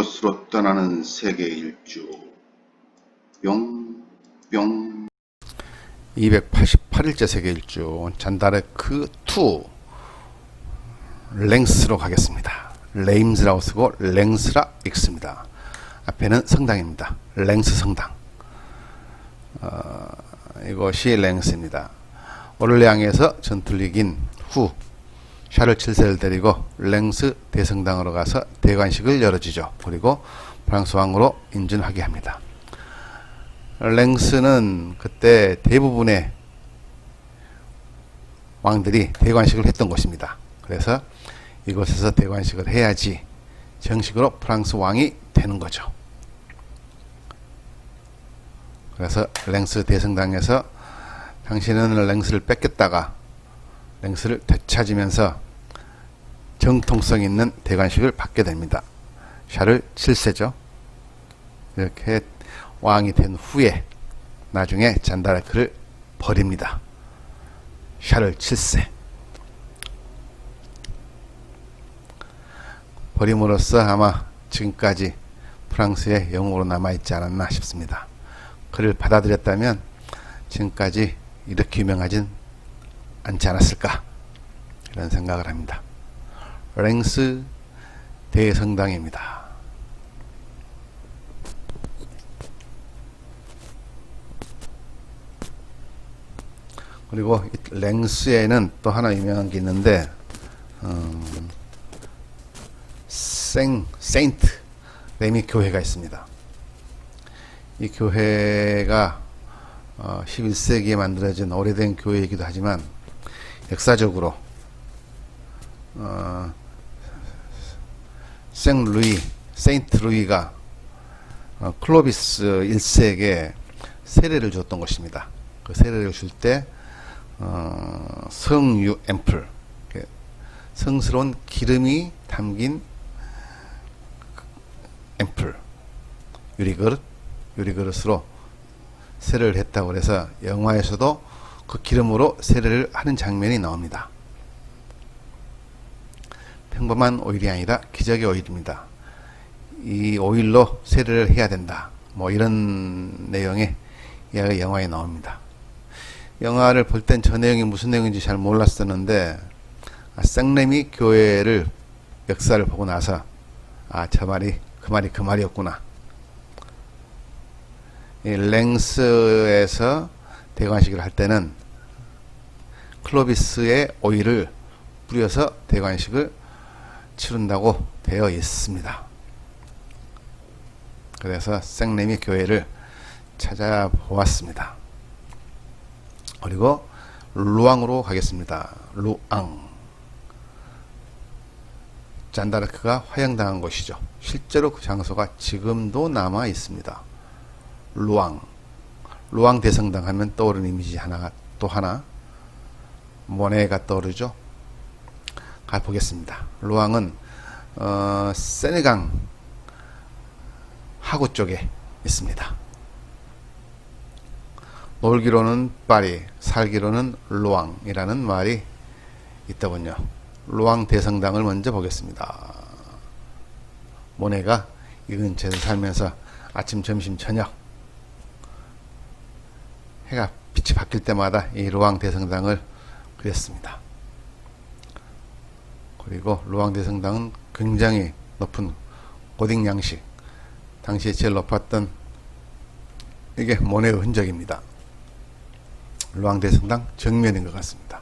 르스로 떠나는 세계 일주 뿅뿅 288일째 세계 일주 잔다르크 2 랭스로 가겠습니다. 레임즈라고 쓰고 랭스라 읽습니다. 앞에는 성당입니다. 랭스 성당. 어, 이것이 랭스입니다. 오를레앙에서 전투를 이긴 후 샤를 7세를 데리고 랭스 대성당으로 가서 대관식을 열어주죠. 그리고 프랑스 왕으로 인준하게 합니다. 랭스는 그때 대부분의 왕들이 대관식을 했던 곳입니다. 그래서 이곳에서 대관식을 해야지 정식으로 프랑스 왕이 되는 거죠. 그래서 랭스 대성당에서 당신은 랭스를 뺏겼다가 랭스를 되찾으면서 정통성 있는 대관식을 받게 됩니다. 샤를 7세죠. 이렇게 왕이 된 후에 나중에 잔다르크를 버립니다. 샤를 7세. 버림으로써 아마 지금까지 프랑스의 영웅으로 남아있지 않았나 싶습니다. 그를 받아들였다면 지금까지 이렇게 유명하진 않지 않았을까 이런 생각을 합니다. 랭스 대성당입니다. 그리고 이 랭스에는 또 하나 유명한 게 있는데 음, 생 세인트 레미 교회가 있습니다. 이 교회가 어, 11세기에 만들어진 오래된 교회이기도 하지만 역사적으로 어, 생 루이 세인트 루이가 어, 클로비스 1세에게 세례를 줬던 것입니다. 그 세례를 줄때 어, 성유 앰플 성스러운 기름이 담긴 앰플 유리그릇 유리그릇으로 세례를 했다고 그래서 영화에서도 그 기름으로 세례를 하는 장면이 나옵니다. 평범한 오일이 아니라 기적의 오일입니다. 이 오일로 세례를 해야 된다. 뭐 이런 내용의 이야기가 영화에 나옵니다. 영화를 볼 땐 저 내용이 무슨 내용인지 잘 몰랐었는데 아, 생레미 교회를 역사를 보고 나서 아 저 말이 그 말이 그 말이었구나. 이 랭스에서 대관식을 할 때는 클로비스의 오일을 뿌려서 대관식을 치른다고 되어 있습니다. 그래서 생레미 교회를 찾아보았습니다. 그리고 루앙으로 가겠습니다. 루앙. 잔다르크가 화양당한 곳이죠. 실제로 그 장소가 지금도 남아 있습니다. 루앙. 루앙 대성당 하면 떠오르는 이미지 하나가 또 하나 모네가 떠오르죠. 가 보겠습니다. 루앙은 어, 세네강 하구 쪽에 있습니다. 놀기로는 파리, 살기로는 루앙이라는 말이 있더군요. 루앙 대성당을 먼저 보겠습니다. 모네가 이 근처에서 살면서 아침, 점심, 저녁 해가 빛이 바뀔 때마다 이 루앙 대성당을 그렸습니다. 그리고 루앙 대성당은 굉장히 높은 고딩 양식, 당시에 제일 높았던 이게 모네의 흔적입니다. 루앙대성당 정면인 것 같습니다.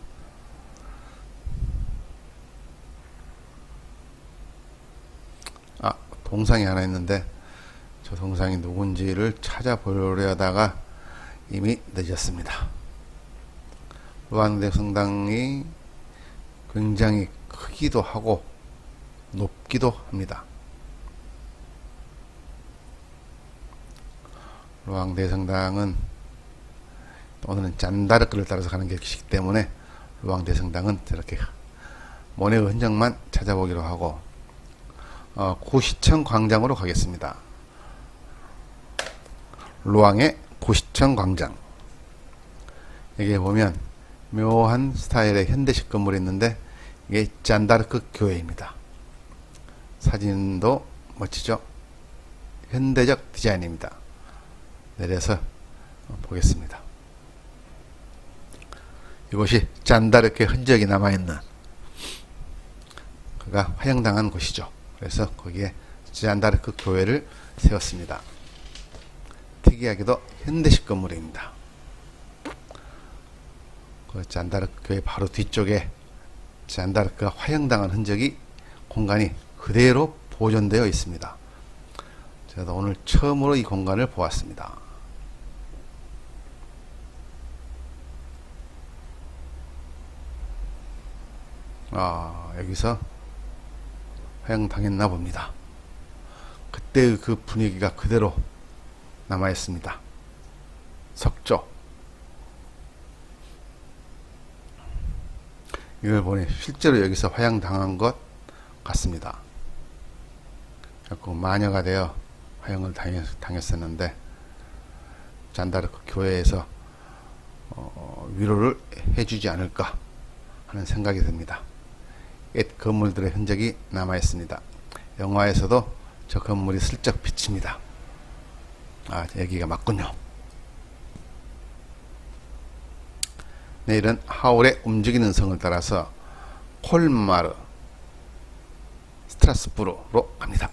아, 동상이 하나 있는데 저 동상이 누군지를 찾아보려다가 이미 늦었습니다. 루앙대 성당이 굉장히 크기도 하고 높기도 합니다. 루앙대 성당은 오늘은 잔다르크를 따라서 가는 길이기 때문에 루앙대 성당은 저렇게 모네의 흔적만 찾아보기로 하고 어, 고시청 광장으로 가겠습니다. 루앙의 고시청 광장 여기에 보면 묘한 스타일의 현대식 건물이 있는데 이게 잔다르크 교회입니다. 사진도 멋지죠? 현대적 디자인입니다. 내려서 보겠습니다. 이곳이 잔다르크의 흔적이 남아있는 그가 화형당한 곳이죠. 그래서 거기에 잔다르크 교회를 세웠습니다. 특이하게도 현대식 건물입니다. 그 잔다르크 교회 바로 뒤쪽에 잔다르크가 화형당한 흔적이 공간이 그대로 보존되어 있습니다. 제가 오늘 처음으로 이 공간을 보았습니다. 아, 여기서 화형당했나 봅니다. 그때의 그 분위기가 그대로 남아 있습니다. 석조. 이걸 보니 실제로 여기서 화형당한 것 같습니다. 그래서 마녀가 되어 화형을 당했, 당했 었는데 잔다르크 교회에서 어, 위로를 해주지 않을까 하는 생각이 듭니다. 옛 건물들의 흔적이 남아 있습니다. 영화에서도 저 건물이 슬쩍 비칩니다. 아, 여기가 맞군요. 내일은 하울의 움직이는 성을 따라서 콜마르 스트라스부르로 갑니다.